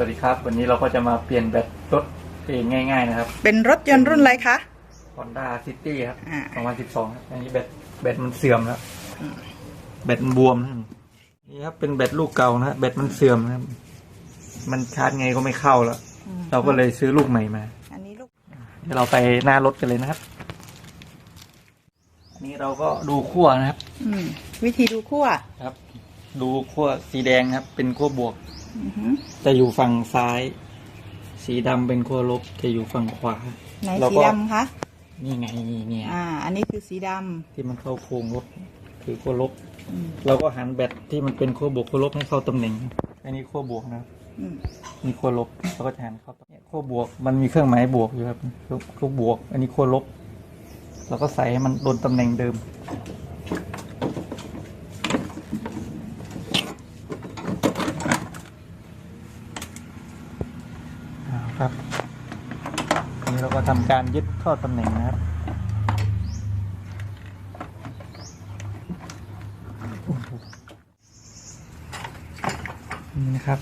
สวัสดีครับ วันนี้เราก็จะมาเปลี่ยนแบตรถเองง่าย ๆ นะครับ เป็นรถยนต์รุ่นอะไรคะ Honda City ครับอ่า 2012ครับอันนี้แบตแบตมันเสื่อมแล้วแบตมันบวมนะครับนี่ครับเป็นแบตลูกเก่านะแบตมันเสื่อมนะครับ มันชาร์จไงก็ไม่เข้าแล้ว เราก็เลยซื้อลูกใหม่มาอันนี้ลูกเดี๋ยวเราไปหน้ารถกันเลยนะครับ อันนี้เราก็ดูขั้วนะครับ อืมวิธีดูขั้วครับ ดูขั้วสีแดงครับ เป็นขั้วบวกอือหือ จะอยู่ฝั่งซ้าย สีดำเป็นขั้วลบจะอยู่ฝั่งขวาไหนเราสีก็ดำคะนี่ไงนี่เนี่ยอ่า อันนี้คือสีดที่มันเข้าโครงรถคือขั้วลบำอืมเราก็หันแบตที่มันเป็นขั้วบวกขั้วลบให้เข้าตำแหน่ง อันนี้ขั้วบวกนะครับอืมมีขั้วลบเราก็จะหันเข้าตำแหน่งขั้วบวกมันมีเครื่องหมายบวกอยู่ครับขั้วบวก อันนี้ขั้วลบเราก็ใส่ให้มันโดนตำแหน่งเดิม ครับทีนี้เราก็ทำการยึดเข้าตำแหน่งนะครับนี่นะครับ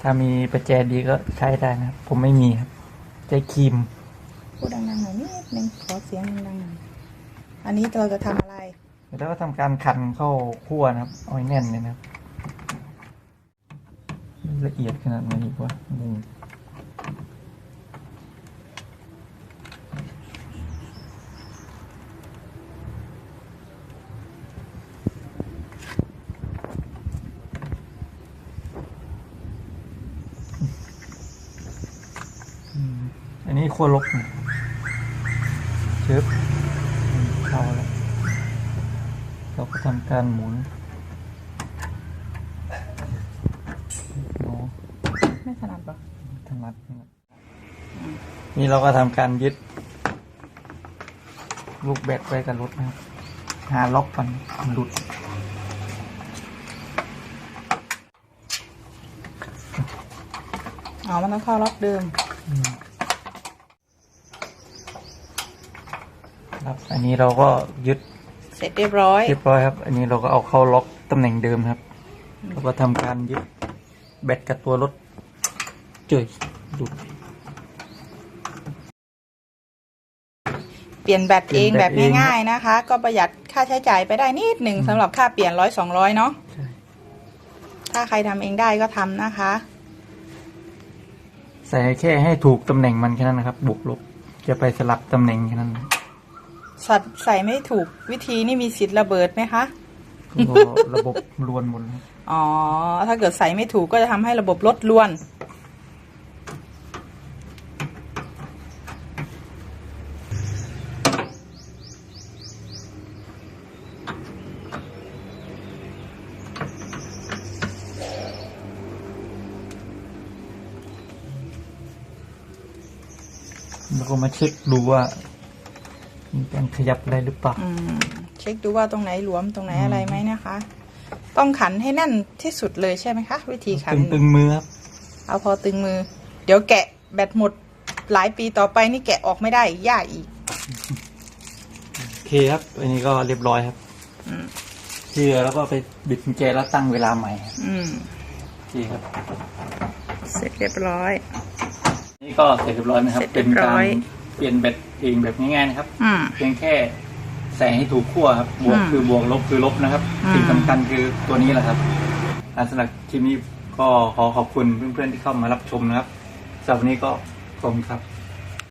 ถ้ามีประแจดีก็ใช้ได้นะครับ ผมไม่มีครับใช้ครีมพูดดังๆหน่อยนิดนึงขอเสียงดังๆหน่อยอันนี้เราจะทำอะไรแล้วก็ทำการขันเข้าขั้วนะครับเอาให้แน่นเลยนะครับ ละเอียดขนาดไหนอีกวะงง อืมอันนี้ขั้วลบนะชึบอืมเข้าแล้วเราก็ทำการหมุนโอ้ไม่ถนัดปะถนัดนะครับนี่เราก็ทำการยึด ลูกแบตไว้กับรถนะครับ หาล็อกกันมันหลุดอ๋อมันต้องเข้าล็อกเดิมอืม ครับ อันนี้เราก็ยึดเสร็จเรียบร้อย เรียบร้อยครับ อันนี้เราก็เอาเข้าล็อกตำแหน่งเดิมครับเราก็ทำการยึดแบตกับตัวรถเจยหลุดเปลี่ยนแบตเองเปลี่ยนแบแบบบเองง่ายๆนะคะ ก็ประหยัดค่าใช้จ่ายไปได้นิดหนึ่งสำหรับค่าเปลี่ยนร้อยสองร้อยเนาะใช่ถ้าใครทำเองได้ก็ทำนะคะ ใส่แค่ให้ถูกตำแหน่งมันแค่นั้นนะครับ บวกลบจะไปสลับตำแหน่งแค่นั้นสัตว์ใส่ไม่ถูกวิธีนี่มีสิทธิ์ระเบิดไหมคะ ก็ระบบรวนหมดเลยอ๋อ ถ้าเกิดใส่ไม่ถูกก็จะทำให้ระบบลดลวน แล้วก็มาเช็คดูว่า มีการขยับอะไรหรือเปล่า อืมเช็คดูว่าตรงไหนหลวมตรงไหนอะไรไหมนะคะ ต้องขันให้แน่นที่สุดเลยใช่ไหมคะ วิธีขัน ตึงตึงมือครับเอาพอตึงมือ เดี๋ยวแกะแบตหมดหลายปีต่อไปนี่แกะออกไม่ได้ยากอีก โอเคครับ อันนี้ก็เรียบร้อยครับอืมที่เหลือแล้วก็ไปบิดกุญแจแล้วตั้งเวลาใหม่อืม โอเคครับ เสร็จเรียบร้อย นี่ก็เสร็จเรียบร้อยนะครับ เสร็จเรีเป็ยนบร้กาอรย เปลี่ยนแบตเองแบบง่ายๆนะครับ อืม เพียงแค่ใส่ให้ถูกขั้วครับ บวกอืมคือบวกลบคือลบนะครับอืม สิ่งสำคัญคือตัวนี้แหละครับอ่าสำหรับคลิปนี้ก็ขอขอบคุณเพื่อนๆที่เข้ามารับชมนะครับสำหรับวันนี้ก็ขอบคุณครับ